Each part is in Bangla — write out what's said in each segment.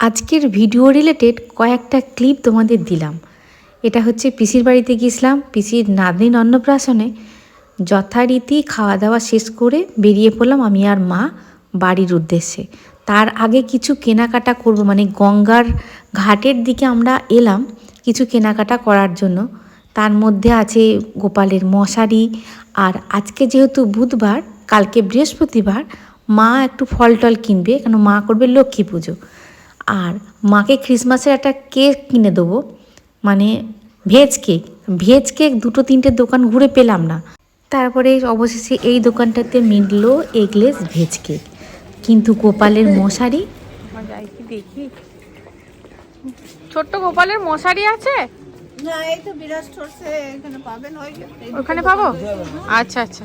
আজকের ভিডিও রিলেটেড কয়েকটা ক্লিপ তোমাদের দিলাম। এটা হচ্ছে পিসির বাড়িতে গিয়েছিলাম, পিসির নাতনির অন্নপ্রাশনে। যথারীতি খাওয়া দাওয়া শেষ করে বেরিয়ে পড়লাম আমি আর মা বাড়ির উদ্দেশ্যে। তার আগে কিছু কেনাকাটা করব মানে গঙ্গার ঘাটের দিকে আমরা এলাম কিছু কেনাকাটা করার জন্য। তার মধ্যে আছে গোপালের মশারি আর আজকে যেহেতু বুধবার, কালকে বৃহস্পতিবার, মা একটু ফল টল কিনবে, কেন মা করবে লক্ষ্মী পুজো। আর মাকে ক্রিসমাসের একটা কেক কিনে দেবো। মানে ভেজ কেক ভেজ কেক দুটো তিনটে দোকান ঘুরে পেলাম না। তারপরে অবশেষে এই দোকানটাতে মিললো এগলেস ভেজ কেক কিন্তু গোপালের মশারি যাই দেখি ছোট্ট গোপালের মশারি আছে? না এই তো পাবেন ওখানে পাবো? আচ্ছা আচ্ছা।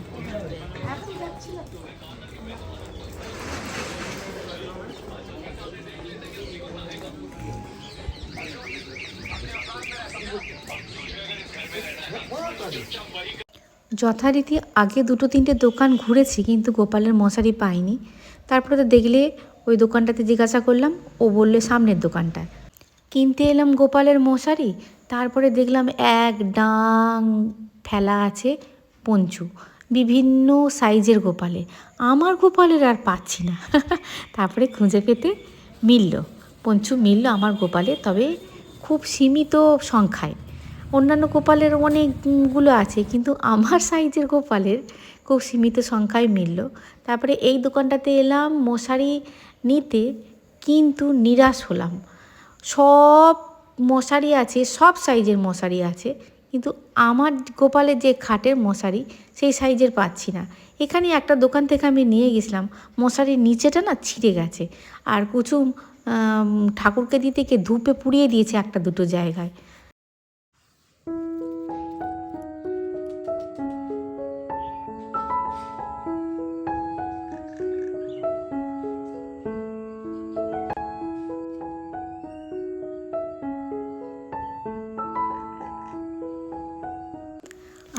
যথারীতি আগে দুটো তিনটে দোকান ঘুরেছি, কিন্তু গোপালের মশারি পাইনি। তারপরে তো দেখলে ওই দোকানটাতে জিজ্ঞাসা করলাম, ও বললে সামনের দোকানটা কিনতে এলাম গোপালের মশারি, তারপরে দেখলাম এক ডাং ফেলা আছে পঞ্চু, বিভিন্ন সাইজের গোপালে আমার গোপালের আর পাচ্ছি না। তারপরে খুঁজে পেতে মিলল। পঞ্চু মিলল আমার গোপালে তবে খুব সীমিত সংখ্যায়। অন্যান্য গোপালের অনেকগুলো আছে, কিন্তু আমার সাইজের গোপালের খুব সীমিত সংখ্যায় মিলল। তারপরে এই দোকানটাতে এলাম, মশারি নিতে কিন্তু নিরাশ হলাম। সব মশারি আছে, সব সাইজের মশারি আছে, কিন্তু আমার গোপালের যে খাটের মশারি, সেই সাইজের পাচ্ছি না। এখানে একটা দোকান থেকে আমি নিয়ে গেছিলাম, মশারির নিচেটা না ছিঁড়ে গেছে। আর কুচুম ঠাকুরকে দিতে গিয়ে ধূপে পুড়িয়ে দিয়েছে একটা দুটো জায়গায়।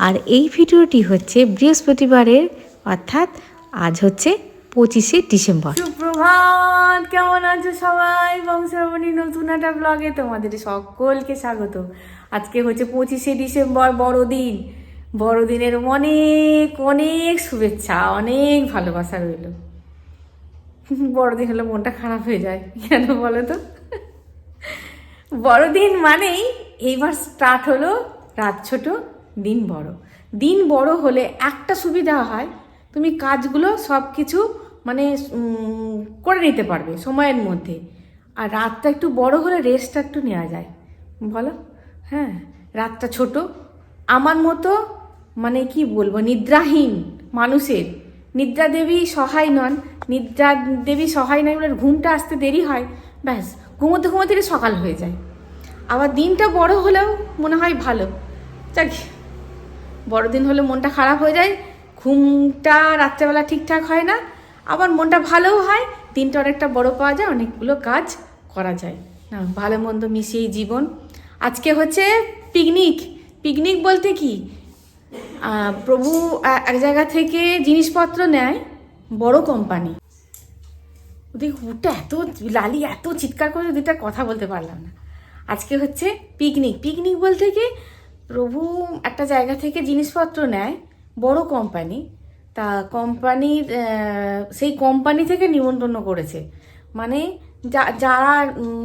আর এই ভিডিওটি হচ্ছে বৃহস্পতিবারের, অর্থাৎ আজ হচ্ছে পঁচিশে ডিসেম্বর। সুপ্রভাত, কেমন আছো সবাই? বংশাবনী নতুন একটা ব্লগে তোমাদের সকলকে স্বাগত। আজকে হচ্ছে পঁচিশে ডিসেম্বর, বড়দিন। বড়দিনের অনেক অনেক শুভেচ্ছা, অনেক ভালোবাসা রইল। বড়দিন হলে মনটা খারাপ হয়ে যায়, কেন বলো তো? বড়দিন মানেই এইবার স্টার্ট হলো রাত ছোট দিন বড়। দিন বড় হলে একটা সুবিধা হয়, তুমি কাজগুলো সব কিছু মানে করে নিতে পারবে সময়ের মধ্যে। আর রাতটা একটু বড় হলে রেস্টটা একটু নেওয়া যায়। বলো? হ্যাঁ রাতটা ছোট। আমার মতো মানে কি বলব, নিদ্রাহীন মানুষের, নিদ্রা দেবী সহায় নন। নিদ্রা দেবী সহায় নয় বলে ঘুমটা আসতে দেরি হয়, ব্যাস, ঘুমোতে ঘুমোতে সকাল হয়ে যায়। আবার দিনটা বড় হলেও মনে হয় ভালো। যাক বড়দিন হলে মনটা খারাপ হয়ে যায়, ঘুমটা রাত্রেবেলা ঠিকঠাক হয় না, আবার মনটা ভালোও হয়, দিনটা অনেকটা বড় পাওয়া যায়, অনেকগুলো কাজ করা যায়। না, ভালো মন্দ মিশিয়েই জীবন। আজকে হচ্ছে পিকনিক। পিকনিক বলতে কি? প্রভু এক জায়গা থেকে জিনিসপত্র নেয় বড় কোম্পানি। ওদিকে হুটা এত লালি, এত চিৎকার করে দুটা কথা বলতে পারলাম না। আজকে হচ্ছে পিকনিক। পিকনিক বলতে কি? প্রভু একটা জায়গা থেকে জিনিসপত্র নেয়, বড় কোম্পানি তা কোম্পানির সেই কোম্পানি থেকে নিমন্ত্রণ করেছে। মানে যা, যারা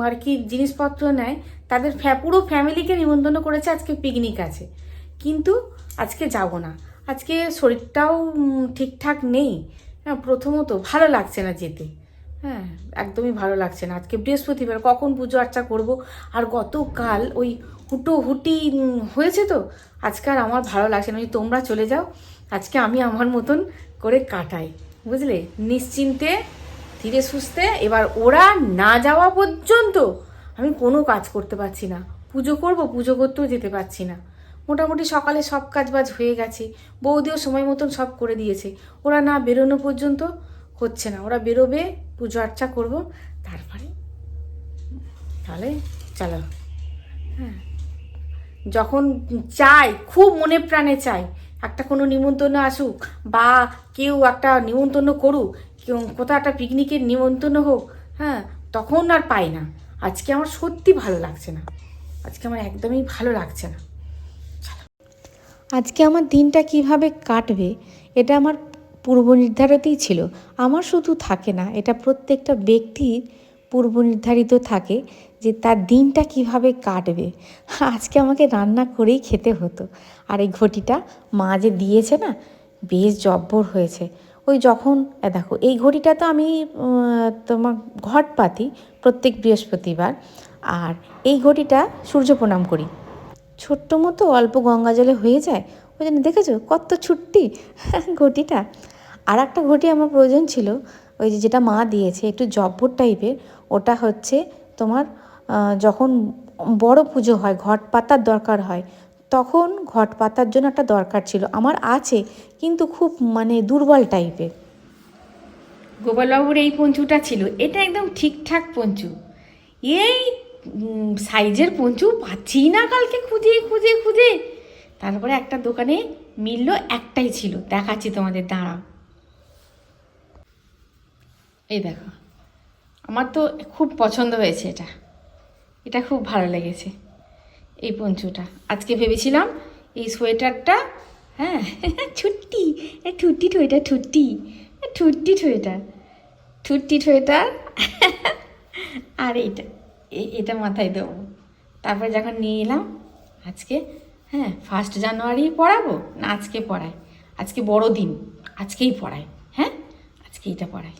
আর কি জিনিসপত্র নেয়, তাদের পুরো ফ্যামিলিকে নিমন্ত্রণ করেছে আজকে পিকনিক আছে। কিন্তু আজকে যাব না। আজকে শরীরটাও ঠিকঠাক নেই। হ্যাঁ প্রথমত ভালো লাগছে না যেতে। হ্যাঁ একদমই ভালো লাগছে না। আজকে বৃহস্পতিবার, কখন পুজো আর্চা করব? আর গতকাল ওই হুটো হুটি হয়েছে তো? আজকে আর আমার ভালো লাগছে না। তোমরা চলে যাও, আজকে আমি আমার মতন করে কাটাই। বুঝলে? নিশ্চিন্তে, ধীরে সুস্থে, এবার ওরা না যাওয়া পর্যন্ত আমি কোনো কাজ করতে পারছি না। পুজো করব, পুজো করতেও যেতে পারছি না। মোটামুটি সকালে সব কাজ বাজ হয়ে গেছে। বৌদিও সময় মতন সব করে দিয়েছে। ওরা না বেরোনো পর্যন্ত হচ্ছে না। ওরা বেরোবে, পুজো আর্চা করব, তারপরে তাহলে চলো। হ্যাঁ। যখন চাই খুব মনে প্রাণে চাই একটা কোনো নিমন্ত্রণ আসুক বা কেউ একটা নিমন্ত্রণ করুক কোথাও একটা পিকনিকের নিমন্ত্রণ হোক হ্যাঁ তখন আর পাই না। আজকে আমার সত্যি ভালো লাগছে না। আজকে আমার একদমই ভালো লাগছে না। আজকে আমার দিনটা কীভাবে কাটবে, এটা আমার পূর্ব নির্ধারিতই ছিল। আমার শুধু থাকে না, এটা প্রত্যেকটা ব্যক্তির পূর্ব নির্ধারিত থাকে। যে তার দিনটা কীভাবে কাটবে। আজকে আমাকে রান্না করেই খেতে হতো। আর এই ঘটিটা মা যে দিয়েছে না, বেশ জব্বর হয়েছে। ওই যখন দেখো, এই ঘড়িটা তো আমি তোমার ঘট পাতি প্রত্যেক বৃহস্পতিবার। আর এই ঘটিটা সূর্য প্রণাম করি। ছোট্ট মতো অল্প গঙ্গা জলে হয়ে যায়। ওই জন্য দেখেছ কত ছুট্টি ঘটিটা। আর একটা ঘটি আমার প্রয়োজন ছিল, ওই যে যেটা মা দিয়েছে, একটু জব্বর টাইপের ওটা হচ্ছে তোমার যখন বড় পুজো হয়, ঘট পাতার দরকার হয়, তখন ঘট পাতার জন্য একটা দরকার ছিল। আমার আছে, কিন্তু খুব মানে দুর্বল টাইপের গোপালবাবুর এই পঞ্চুটা ছিল। এটা একদম ঠিকঠাক পঞ্চু। এই সাইজের পঞ্চু পাচ্ছি না কালকে খুঁজে খুঁজে খুঁজে। তারপরে একটা দোকানে মিললো, একটাই ছিল। দেখাচ্ছি তোমাদের, দাঁড়াও। এই দেখো। আমার তো খুব পছন্দ হয়েছে এটা। এটা খুব ভালো লেগেছে, এই পঞ্চুটা। আজকে ভেবেছিলাম এই সোয়েটারটা হ্যাঁ ছুট্টি ঠুট্টি ঠোয়েটা ঠুট্টি ঠুট্টি ঠোয়েটার ঠুট্টি ঠোয়েটার আর এইটা এটা মাথায় দেবো। তারপরে যখন নিয়ে এলাম, আজকে হ্যাঁ ফার্স্ট জানুয়ারি পড়াবো না আজকে পড়াই আজকে বড় দিন আজকেই পড়াই হ্যাঁ আজকে এটা পড়াই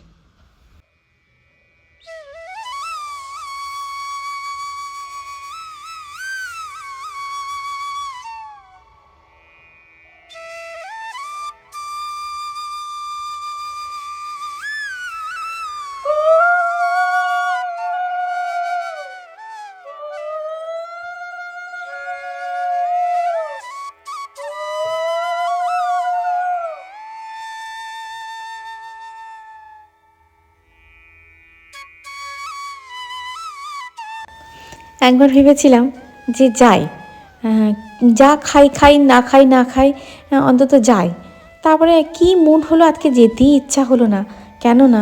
একবার ভেবেছিলাম যে যাই। যা খাই খাই, না খাই না খাই অন্তত যাই। তারপরে কি মন হলো আজকে যেতেই ইচ্ছা হলো না। কেননা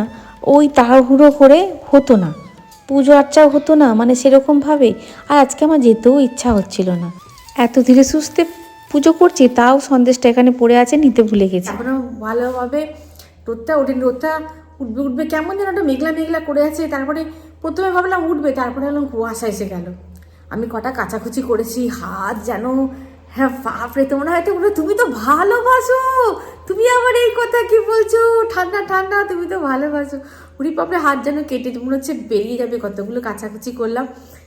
ওই তাড়াহুড়ো করে হতো না। পুজো আর্চাও হতো না মানে সেরকমভাবে আর আজকে আমার যেতেও ইচ্ছা হচ্ছিল না। এত ধীরে সুস্থে পুজো করছি, তাও সন্দেশটা এখানে পড়ে আছে, নিতে ভুলে গেছি। ভালোভাবে রোদটা ওঠেনি রোদটা উঠবে উঠবে কেমন যেন একটা মেঘলা মেঘলা করে আছে। তারপরে প্রথমে ভাবলাম উঠবে, তারপরে ভাবলাম কুয়াশা এসে গেল। আমি কটা কাচাকুচি করেছি, হাত যেন হ্যাঁ বাপরে, তোমরা হয়তো বলবে, তুমি তো ভালোবাসো, তুমি আবার এই কথা কি বলছো? ঠান্ডা ঠান্ডা, তুমি তো ভালোবাসো। উড়ি বাপরে, হাত যেন কেটে মনে হচ্ছে বেরিয়ে যাবে, কতগুলো কাচাকুচি করলাম,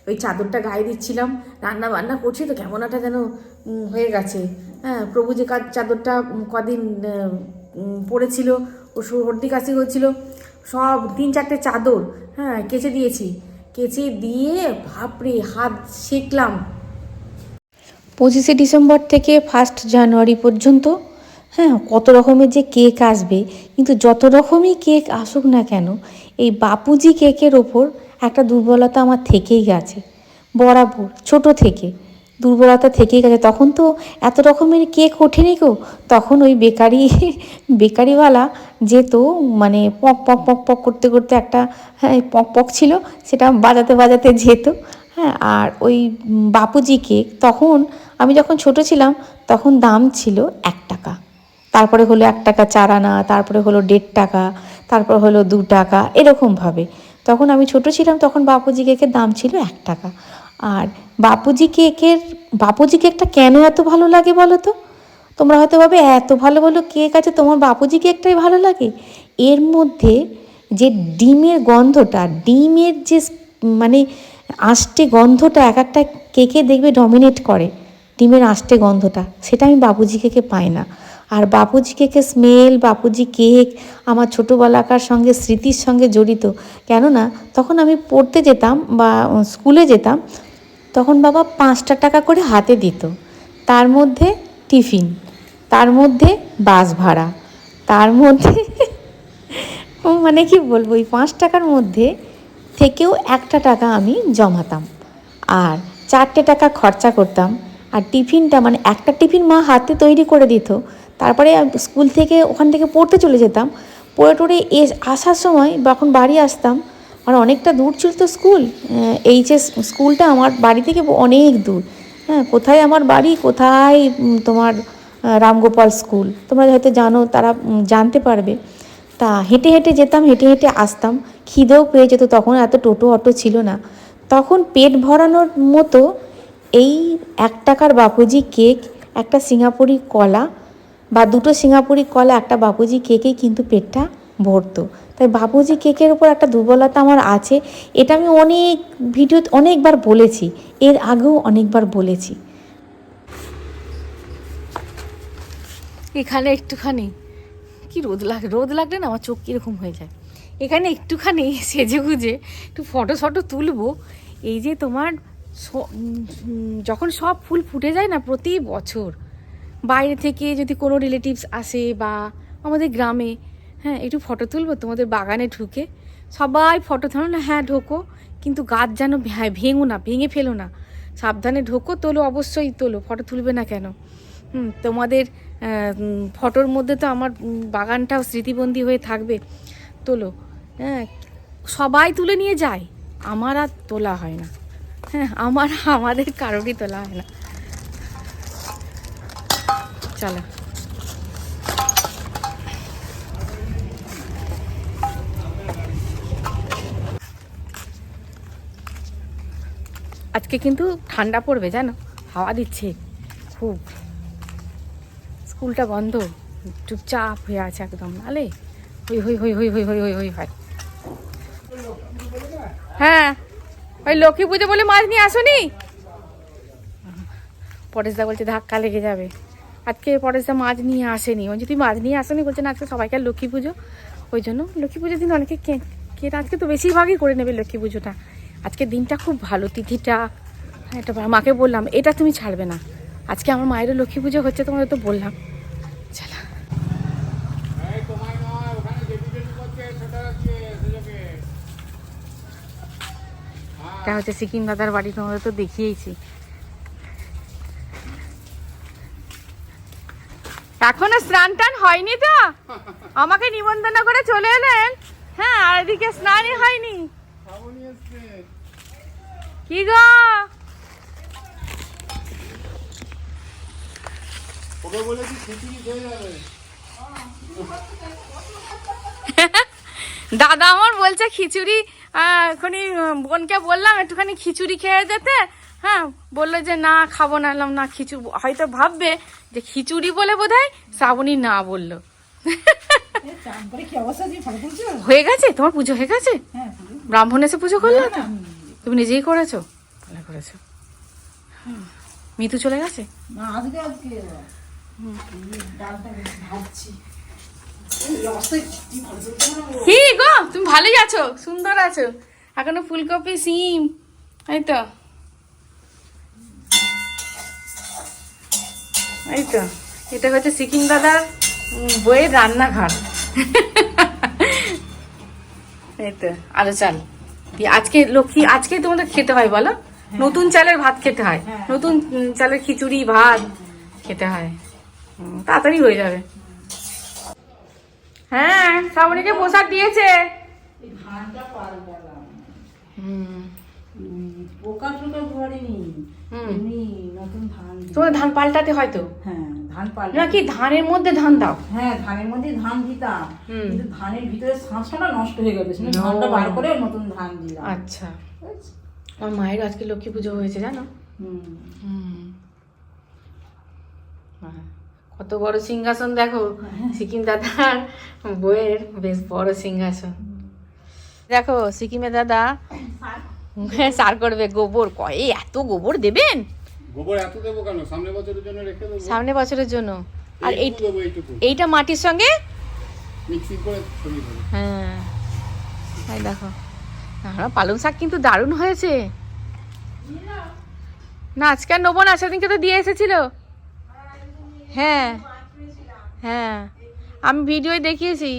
ওই চাদরটা গায়ে দিচ্ছিলাম, রান্না বান্না করছি তো কেমন একটা যেন হয়ে গেছে। হ্যাঁ প্রভু যে কাজ চাদরটা কদিন পড়েছিল, ও সর্দি কাশি হচ্ছিল সব তিন চারটে চাদর হ্যাঁ কেচে দিয়েছি। কেচে দিয়ে, বাপরে, হাত সেকলাম। পঁচিশে ডিসেম্বর থেকে ফার্স্ট জানুয়ারি পর্যন্ত হ্যাঁ কত রকমের যে কেক আসবে, কিন্তু যত রকমই কেক আসুক না কেন, এই বাপুজি কেকের ওপর একটা দুর্বলতা আমার থেকেই গেছে। বরাবর, ছোট থেকে। দুর্বলতা থেকেই গেছে। তখন তো এত রকমের কেক ওঠেনি গো। তখন ওই বেকারি, বেকারিওয়ালা যেত মানে পক পক পক পক করতে করতে একটা হ্যাঁ পক পক ছিল সেটা বাজাতে বাজাতে যেত। হ্যাঁ আর ওই উম, বাপুজি কেক তখন আমি যখন ছোট ছিলাম তখন দাম ছিল এক টাকা। তারপরে হলো এক টাকা চার আনা তারপরে হলো দেড় টাকা তারপর হলো দু টাকা এরকমভাবে তখন আমি ছোট ছিলাম তখন বাপুজি কেকের দাম ছিল এক টাকা। আর বাপুজি কেকের বাপুজি কেকটা কেন এত ভালো লাগে বলো তো? তোমরা হয়তো ভাবে, এত ভালো ভালো কেক আছে, তোমার বাপুজি কেকটাই ভালো লাগে? এর মধ্যে যে ডিমের গন্ধটা, ডিমের যে মানে আষ্টে গন্ধটা এক একটা কেকে দেখবে ডমিনেট করে, ডিমের আষ্টে গন্ধটা, সেটা আমি বাপুজি কেকে পাই না। আর বাপুজি কেকের স্মেল বাপুজি কেক আমার ছোটোবেলাকার সঙ্গে, স্মৃতির সঙ্গে জড়িত। কেননা, তখন আমি পড়তে যেতাম বা স্কুলে যেতাম, তখন বাবা পাঁচটা টাকা করে হাতে দিত। তার মধ্যে টিফিন। তার মধ্যে বাস ভাড়া। তার মধ্যে মানে কি বলব, ওই পাঁচ টাকার মধ্যে থেকেও একটা টাকা আমি জমাতাম। আর চারটে টাকা খরচা করতাম। আর টিফিনটা মানে একটা টিফিন মা হাতে তৈরি করে দিত। তারপরে স্কুল থেকে ওখান থেকে পড়তে চলে যেতাম। পড়ে টড়ে এস আসার সময় যখন বাড়ি আসতাম। আর অনেকটা দূর ছিল তো স্কুল। এইচএস স্কুলটা আমার বাড়ি থেকে অনেক দূর। হ্যাঁ কোথায় আমার বাড়ি, কোথায় তোমার রামগোপাল স্কুল। তোমরা হয়তো জানো, তারা জানতে পারবে। তা হেঁটে হেঁটে যেতাম, হেঁটে হেঁটে আসতাম। খিদেও পেয়ে যেত তখন, এত টোটো অটো ছিল না। তখন পেট ভরানোর মতো এই এক টাকার বাপুজি কেক, একটা সিঙ্গাপুরি কলা বা দুটো সিঙ্গাপুরি কলা, একটা বাপুজি কেকেই কিন্তু পেটটা ভরতো। তাই বাপুজি কেকের উপর একটা দুর্বলতা আমার আছে, এটা আমি অনেক ভিডিও অনেকবার বলেছি, এর আগেও অনেকবার বলেছি। এখানে একটুখানি, কি রোদ লাগে, রোদ লাগলে না আমার চোখ কীরকম হয়ে যায়। এখানে একটুখানি সেজে গুজে একটু ফটো ফটো তুলবো, এই যে তোমার যখন সব ফুল ফুটে যায় না প্রতি বছর, বাইরে থেকে যদি কোনো রিলেটিভস আসে বা আমাদের গ্রামে হ্যাঁ একটু ফটো তুলবো, তোমাদের বাগানে ঢুকে, সবাই ফটো ধরো না হ্যাঁ ঢোকো, কিন্তু গাছ যেন ভে- ভেঙো না, ভেঙে ফেলো না। সাবধানে ঢোকো, তোলো, অবশ্যই তোলো, ফটো তুলবে না কেন? হুম, তোমাদের ফটোর মধ্যে তো আমার বাগানটাও স্মৃতিবন্দী হয়ে থাকবে। তোলো হ্যাঁ সবাই তুলে নিয়ে যায়, আমার আর তোলা হয় না। হ্যাঁ আমার, আমাদের কারোরই তোলা হয় না। চলো। আজকে কিন্তু ঠান্ডা পড়বে, জানো? হাওয়া দিচ্ছে, খুব। স্কুলটা বন্ধ? চুপচাপ হয়ে আছে একদম নালে? হই হই হই হই হই হই হই হই হয়। হ্যাঁ ওই লক্ষ্মী পুজো বলে মাছ নিয়ে আসনি? পরেশদা বলছে ধাক্কা লেগে যাবে। আজকে পরেশদা মাছ নিয়ে আসেনি। ওই যদি মাছ নিয়ে আসেনি? বলছে না আজকে সবাইকে লক্ষ্মী পুজো। ওই জন্য লক্ষ্মী পুজোর দিন অনেকে কে কে আজকে তো বেশিরভাগই করে নেবে লক্ষ্মী পুজোটা। আজকে দিনটা খুব ভালো তিথিটা হ্যাঁ, এটা মাকে বললাম এটা তুমি ছাড়বে না। আজকে আমার মায়েরও লক্ষ্মী পুজো হচ্ছে, তোমাদের তো বললাম। এটা হচ্ছে সিকিম দাদার বাড়ি, তোমাদের তো দেখিয়েছি। এখনও স্নান টান হয়নি তো? আমাকে নিমন্ত্রণ করে চলে এলেন? হ্যাঁ আর এদিকে স্নানই হয়নি। কি গো? ওকে বলেছি খিচুড়ি খেয়ে যাবে। দাদা আমার বলছে খিচুড়ি এখনই বোনকে বললাম একটুখানি খিচুড়ি খেয়ে যেতে। হ্যাঁ বলল যে না খাব না এলাম না খিচুড়ি হয়তো ভাববে যে খিচুড়ি বলে বোধ হয় শ্রাবণী না বলল। হয়ে গেছে? তোমার পুজো হয়ে গেছে? ব্রাহ্মণ এসে পুজো করল? তো তুমি নিজেই করেছ? ভালো করেছ। মিতু চলে গেছে? কি গো তুমি ভালোই আছো সুন্দর আছো। এখনও ফুলকপি সিম এই তো। এই তো এটা হচ্ছে সিকিম দাদার বইয়ের রান্নাঘর। এই তো আলো চাল। আজকে লক্ষ্মী আজকে তোমাদের খেতে হয় বলো? নতুন চালের ভাত খেতে হয়। নতুন চালের খিচুড়ি ভাত খেতে হয়। তাড়াতাড়ি হয়ে যাবে। হ্যাঁ শ্রাবণীকে পোশাক দিয়েছে। ধান দিই। তোমার ধান পাল্টাতে হ্যাঁ নাকি ধানের মধ্যে ধান দাও? হ্যাঁ ধানের মধ্যে ধান দিতাম। কিন্তু ধানের ভিতরে শাঁসটা নষ্ট হয়ে গেছে ধানটা বার করে নতুন ধান দিলাম। আচ্ছা। আমার মায়ের আজকে লক্ষ্মী পুজো হয়েছে জানো? হুম। হুম। হ্যাঁ। কত বড় সিংহাসন দেখো সিকিম দাদার বইয়ের বেশ বড় সিংহাসন। দেখো সিকিমে দাদা হ্যাঁ সার করবে গোবর কয়ে? এত গোবর দেবেন? গোবর এত দেবো কেন? সামনে বছরের জন্য রেখে দেবো। সামনে বছরের জন্য। আর এই এইটা মাটির সঙ্গে? মিক্সিং করে হ্যাঁ। এই দেখো আমরা পালং শাক কিন্তু দারুণ হয়েছে। না আজকে আর নেব না সেদিনকে তো দিয়ে এসেছিল। হ্যাঁ হ্যাঁ। আমি ভিডিওয় দেখিয়েছি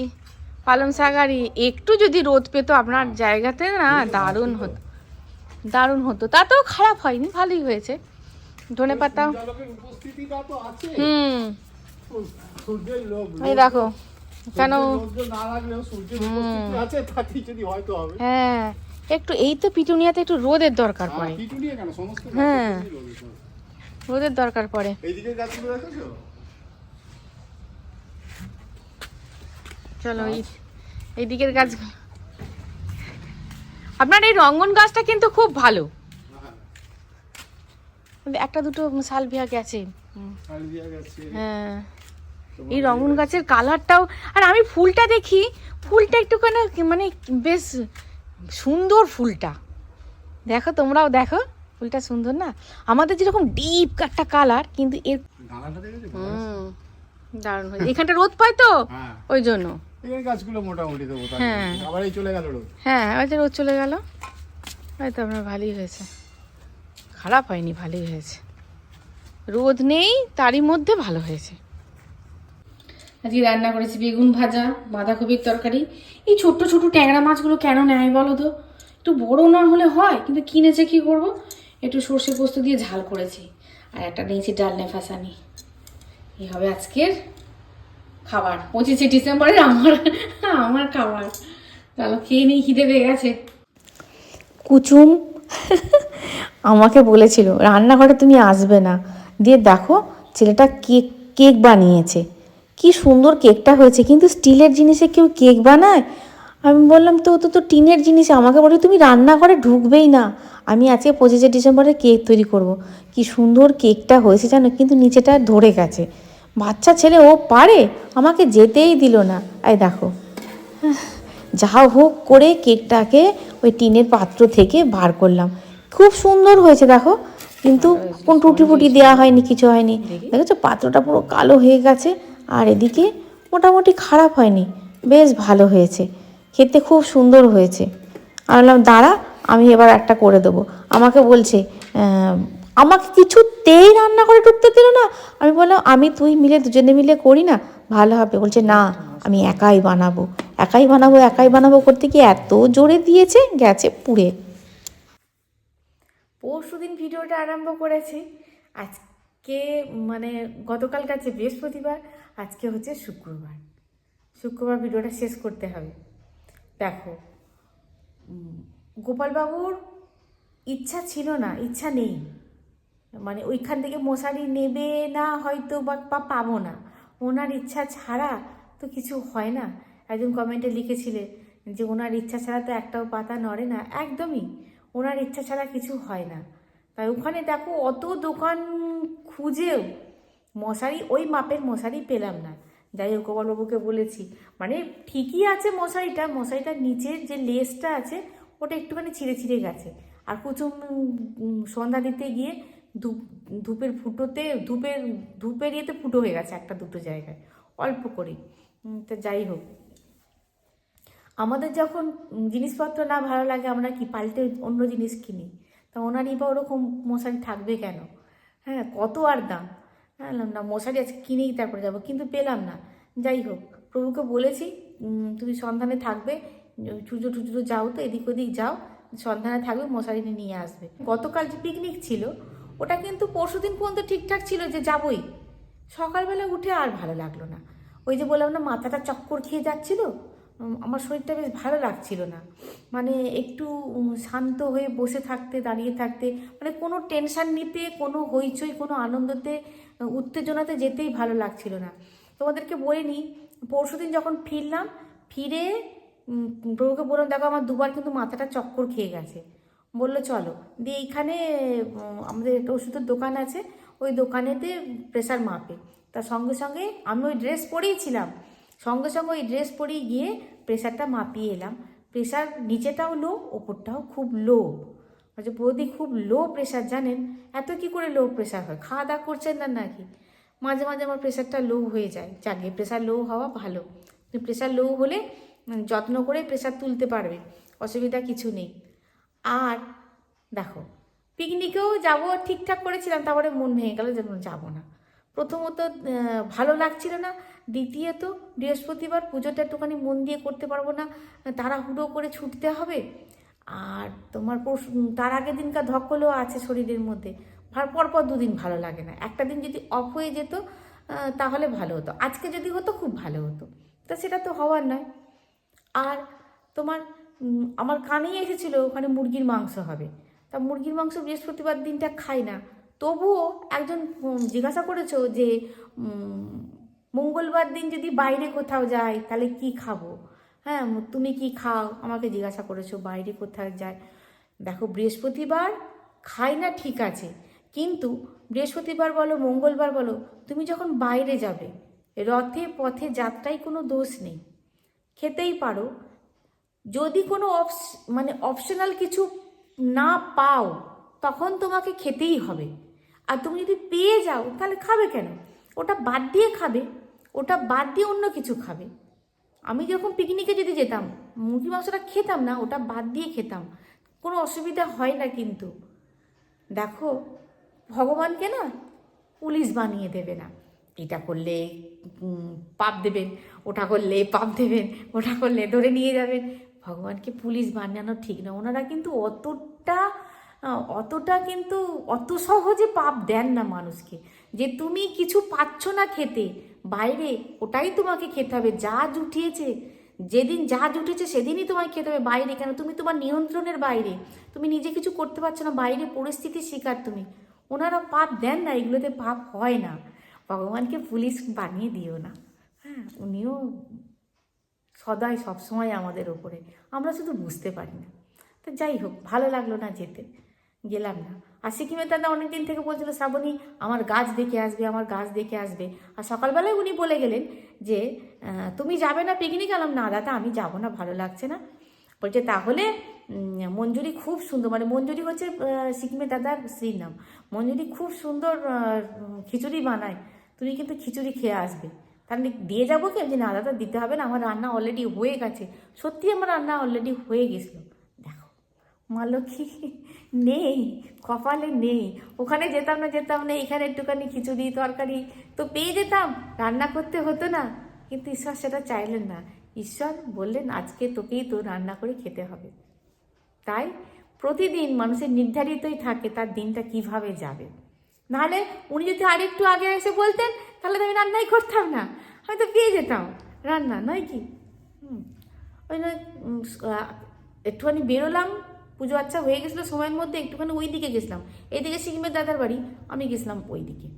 পালং শাক আর একটু যদি রোদ পেতো আপনার জায়গাতে না দারুণ হতো দারুণ হতো। তাতেও খারাপ হয়নি ভালোই হয়েছে। ধনে পাতা। হুম। এই দেখো কেন হ্যাঁ একটু এই তো পিটুনিয়াতে একটু রোদের দরকার পড়ে। হ্যাঁ। রোদের দরকার পড়ে। এইদিকে গাছগুলো দেখেছ? চলো এই এই দিকের গাছ আপনার এই রঙ্গন গাছটা কিন্তু খুব ভালো। একটা দুটো সালভিয়া গেছে। সালভিয়া গেছে। হ্যাঁ। এই রঙ্গন গাছের কালারটাও আর আমি ফুলটা দেখি ফুলটা একটুখানি মানে বেশ সুন্দর ফুলটা। দেখো তোমরাও দেখো। ফুলটা সুন্দর না? আমাদের যেরকম ডিপ একটা কালার কিন্তু এর ডালাটা দেখেছ হুম দারুণ হয়েছে। এখানটা রোদ পায় তো? হ্যাঁ। ওই জন্য। এই গাছগুলো মোটামুটি হ্যাঁ। আবার এই চলে গেল রোদ। হ্যাঁ ওই যে রোদ চলে গেল। হয়তো আপনার ভালোই হয়েছে। খারাপ হয়নি ভালোই হয়েছে। রোদ নেই তারই মধ্যে ভালো হয়েছে। আজকে রান্না করেছি বেগুন ভাজা বাঁধাকপির তরকারি। এই ছোট্ট ছোট ট্যাংরা মাছগুলো কেন নেয় বলো তো? একটু বড় না হলে হয় কিন্তু কিনেছে কি করব? একটু সর্ষে পোস্ত দিয়ে ঝাল করেছি। আর একটা নিয়েছি ডালনে ফাঁসানি এই হবে আজকের খাবার। পঁচিশে ডিসেম্বরের আমার আমার খাবার। চলো খেয়ে নিই, খিদে পেয়ে গেছে। কুচুম আমাকে বলেছিল, রান্নাঘরে তুমি আসবে না। দিয়ে দেখো, ছেলেটা কেক কেক বানিয়েছে। কি সুন্দর কেকটা হয়েছে। কিন্তু স্টিলের জিনিসে কেউ কেক বানায়? আমি বললাম, তো তো তো টিনের জিনিস আমাকে বলে তুমি রান্নাঘরে ঢুকবেই না। আমি আজকে পঁচিশে ডিসেম্বরে কেক তৈরি করব। কি সুন্দর কেকটা হয়েছে জানো, কিন্তু নিচেটা ধরে গেছে। বাচ্চা ছেলে, ও পারে, আমাকে যেতেই দিল না। এই দেখো। যা হোক করে কেকটাকে ওই টিনের পাত্র থেকে বার করলাম। খুব সুন্দর হয়েছে, দেখো। কিন্তু কোন টুটি ফুটি দেওয়া হয়নি, কিছু হয়নি। দেখেছ? পাত্রটা পুরো কালো হয়ে গেছে, আর এদিকে মোটামুটি খারাপ হয়নি। বেশ ভালো হয়েছে। খেতে খুব সুন্দর হয়েছে। আমি বললাম, দাঁড়া, আমি এবার একটা করে দেবো। আমাকে বলছে আমাকে কিছুতেই রান্না করে ঢুকতে দিল না। আমি বললাম, আমি তুই মিলে দুজনে মিলে করি না? ভালো হবে। বলছে, না, আমি একাই বানাবো। একাই বানাবো একাই বানাবো করতে গিয়ে এত জোরে দিয়েছে, গেছে পুড়ে। পরশু দিন ভিডিওটা আরম্ভ করেছি। আজকে মানে গতকাল কাছে বৃহস্পতিবার, আজকে হচ্ছে শুক্রবার। শুক্রবার ভিডিওটা শেষ করতে হবে। দেখো গোপালবাবুর ইচ্ছা ছিল না, ইচ্ছা নেই। মানে ওইখান থেকে মশারি নেবে না হয়তো বা পাবো না। ওনার ইচ্ছা ছাড়া তো কিছু হয় না। একজন কমেন্টে লিখেছিলে যে, ওনার ইচ্ছা ছাড়া তো একটাও পাতা নড়ে না। একদমই, ওনার ইচ্ছা ছাড়া কিছু হয় না। তাই ওখানে দেখো, অত দোকান খুঁজেও মশারি, ওই মাপের মশারি পেলাম না। যাই হোক, গোপালবাবুকে বলেছি। মানে ঠিকই আছে মশারিটা, মশারিটার নিচের যে লেসটা আছে, ওটা একটুখানি ছিঁড়ে ছিঁড়ে গেছে। আর কুচুম সন্ধ্যা দিতে গিয়ে ধূপ, ধূপের ফুটোতে, ধূপের ধূপের ইয়েতে ফুটো হয়ে গেছে একটা দুটো জায়গায়, অল্প করে তা যাই হোক। আমাদের যখন জিনিসপত্র না ভালো লাগে, আমরা কি পাল্টে অন্য জিনিস কিনি? তা ওনারই বা ওরকম মশারি থাকবে কেন? হ্যাঁ কত আর দাম? হ্যাঁ না মশারি আজকে কিনেই তারপরে যাব। কিন্তু পেলাম না। যাই হোক, প্রভুকে বলেছি তুমি সন্ধানে থাকবে চুজো টুজো যাও তো, এদিক ওদিক যাও, সন্ধানে থাকবে, মশারি নিয়ে আসবে। গতকাল যে পিকনিক ছিল, ওটা কিন্তু পরশুদিন পর্যন্ত ঠিকঠাক ছিল যে যাবই। সকালবেলা উঠে আর ভালো লাগল না। ওই যে বললাম না, মাথাটা চক্কর খেয়ে যাচ্ছিল আমার শরীরটা বেশ ভালো লাগছিল না। মানে একটু শান্ত হয়ে বসে থাকতে, দাঁড়িয়ে থাকতে মানে কোনো টেনশন নিতে, কোনো হইচই, কোনো আনন্দতে উত্তেজনাতে যেতেই ভালো লাগছিল না। তোমাদেরকে বলে বলিনি পরশুদিন যখন ফিরলাম, ফিরে প্রভুকে বললাম, দেখো, আমার দুবার কিন্তু মাথাটা চক্কর খেয়ে গেছে। বলল, চলো। দিয়ে এইখানে আমাদের একটা ওষুধের দোকান আছে, ওই দোকানেতে প্রেশার মাপে। তার সঙ্গে সঙ্গে আমি ওই ড্রেস পরেই ছিলাম। সঙ্গে সঙ্গে ওই ড্রেস পরেই গিয়ে প্রেশারটা মাপিয়ে এলাম। প্রেশার নিচেটাও লো ওপরটাও খুব লো আচ্ছা বৌদি খুব লো প্রেশার জানেন? এত কি করে লো প্রেশার হয়? খাওয়া দাওয়া করছেন না নাকি? মাঝে মাঝে আমার প্রেশারটা লো হয়ে যায়। যাকে প্রেশার লো হওয়া ভালো। প্রেশার লো হলে যত্ন করে প্রেশার তুলতে পারবে। অসুবিধা কিছু নেই। আর দেখো, পিকনিকেও যাব, ঠিকঠাক করেছিলাম, তারপরে মন ভেঙে গেল যেন যাব না। প্রথমত ভালো লাগছিল না। দ্বিতীয়ত, বৃহস্পতিবার পুজোটা একটুখানি মন দিয়ে করতে পারব না, তাড়াহুড়ো করে ছুটতে হবে। আর তোমার তার আগের দিনকার ধকলও আছে শরীরের মধ্যে। পরপর দুদিন ভালো লাগে না। একটা দিন যদি অফ হয়ে যেত তাহলে ভালো হতো। আজকে যদি হতো, খুব ভালো হতো। তা সেটা তো হওয়ার নয়। আর তোমার আমার কানেই এসেছিল ওখানে মুরগির মাংস হবে। তা মুরগির মাংস বৃহস্পতিবার দিনটা খাই না। তবুও একজন জিজ্ঞাসা করেছ যে মঙ্গলবার দিন যদি বাইরে কোথাও যাই, তাহলে কি খাব? হ্যাঁ তুমি কি খাও? আমাকে জিজ্ঞাসা করেছ, বাইরে কোথাও যায় দেখো, বৃহস্পতিবার খাই না ঠিক আছে, কিন্তু বৃহস্পতিবার বলো, মঙ্গলবার বলো, তুমি যখন বাইরে যাবে, রথে পথে যাত্রায় কোনো দোষ নেই। খেতেই পারো। যদি কোনো অপস মানে অপশনাল কিছু না পাও, তখন তোমাকে খেতেই হবে। আর তুমি যদি পেয়ে যাও, তাহলে খাবে কেন? ওটা বাদ দিয়ে খাবে। ওটা বাদ দিয়ে অন্য কিছু খাবে। আমি যখন পিকনিকে যদি যেতাম, মুরগি মাংসটা খেতাম না, ওটা বাদ দিয়ে খেতাম। কোনো অসুবিধা হয় না কিন্তু। দেখো, ভগবানকে না পুলিশ বানিয়ে দেবে না। এটা করলে পাপ দেবেন, ওটা করলে পাপ দেবেন, ওটা করলে ধরে নিয়ে যাবেন। ভগবানকে পুলিশ বানানো ঠিক না। ওনারা কিন্তু অতটা অতটা কিন্তু অত সহজে পাপ দেন না মানুষকে। যে তুমি কিছু পাচ্ছ না খেতে বাইরে ওটাই তোমাকে খেতে হবে, যা জুটিয়েছে, যেদিন যা জুটেছে সেদিনই তোমায় খেতে হবে বাইরে, কেন তুমি তোমার নিয়ন্ত্রণের বাইরে। তুমি নিজে কিছু করতে পারছ না, বাইরে পরিস্থিতির শিকার তুমি। ওনারা পাপ দেন না, এগুলোতে পাপ হয় না। ভগবানকে পুলিশ বানিয়ে দিও না। হ্যাঁ উনিও সদাই সবসময় আমাদের ওপরে। আমরা শুধু বুঝতে পারি না। তো যাই হোক, ভালো লাগল না যেতে। গেলাম না। আর সিকিমের দাদা অনেকদিন থেকে বলছিল, শ্রাবণী, আমার গাছ দেখে আসবে, আমার গাছ দেখে আসবে। আর সকালবেলায় উনি বলে গেলেন যে তুমি যাবে না পিকনিক আলাম, না দাদা, আমি যাব না, ভালো লাগছে না। বলছে, তাহলে মঞ্জুরি খুব সুন্দর মানে মঞ্জুরি হচ্ছে সিকিমের দাদার স্ত্রীর নাম। মঞ্জুরি খুব সুন্দর খিচুড়ি বানায়, তুমি কিন্তু খিচুড়ি খেয়ে আসবে। তাহলে দিয়ে যাব কি যে, না দাদা, দিতে হবে না, আমার রান্না অলরেডি হয়ে গেছে। সত্যি আমার রান্না অলরেডি হয়ে গেছিল। মা লক্ষ্মী, নেই, কপালে নেই। ওখানে যেতাম না যেতাম না, এখানে একটুখানি খিচুড়ি, তরকারি। তো পেয়ে যেতাম, রান্না করতে হতো না। কিন্তু ঈশ্বর সেটা চাইলেন না। ঈশ্বর বললেন, আজকে তোকেই তো রান্না করে খেতে হবে। তাই প্রতিদিন মানুষের নির্ধারিতই থাকে তার দিনটা কীভাবে যাবে। নাহলে উনি যদি আরেকটু আগে এসে বলতেন, তাহলে তো আমি রান্নাই করতাম না। আমি তো পেয়ে যেতাম। রান্না, নয় কি? হুম। ওই একটুখানি বেরোলাম পুজো আচ্ছা হয়ে গেছিল সময়ের মধ্যে, একটুখানি ওই দিকে গেছিলাম। এইদিকে সিকিমের দাদার বাড়ি, আমি গেছিলাম ওই দিকে।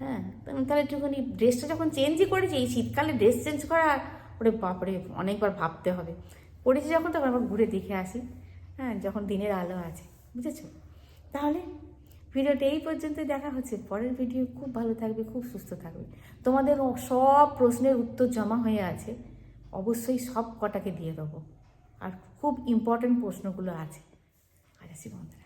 হ্যাঁ তাহলে একটুখানি ড্রেসটা যখন চেঞ্জই করেছি, এই শীতকালে ড্রেস চেঞ্জ করা ওরে বাপরে, অনেকবার ভাবতে হবে। পড়েছি যখন তখন আবার ঘুরে দেখে আসি। হ্যাঁ যখন দিনের আলো আছে, বুঝেছ? তাহলে ভিডিওটা এই পর্যন্ত দেখা হচ্ছে পরের ভিডিও খুব ভালো থাকবে, খুব সুস্থ থাকবে। তোমাদের সব প্রশ্নের উত্তর জমা হয়ে আছে। অবশ্যই সব কটাকে দিয়ে দেবো। আর খুব ইম্পর্টেন্ট প্রশ্নগুলো আছে। আজ আসি বন্ধুরা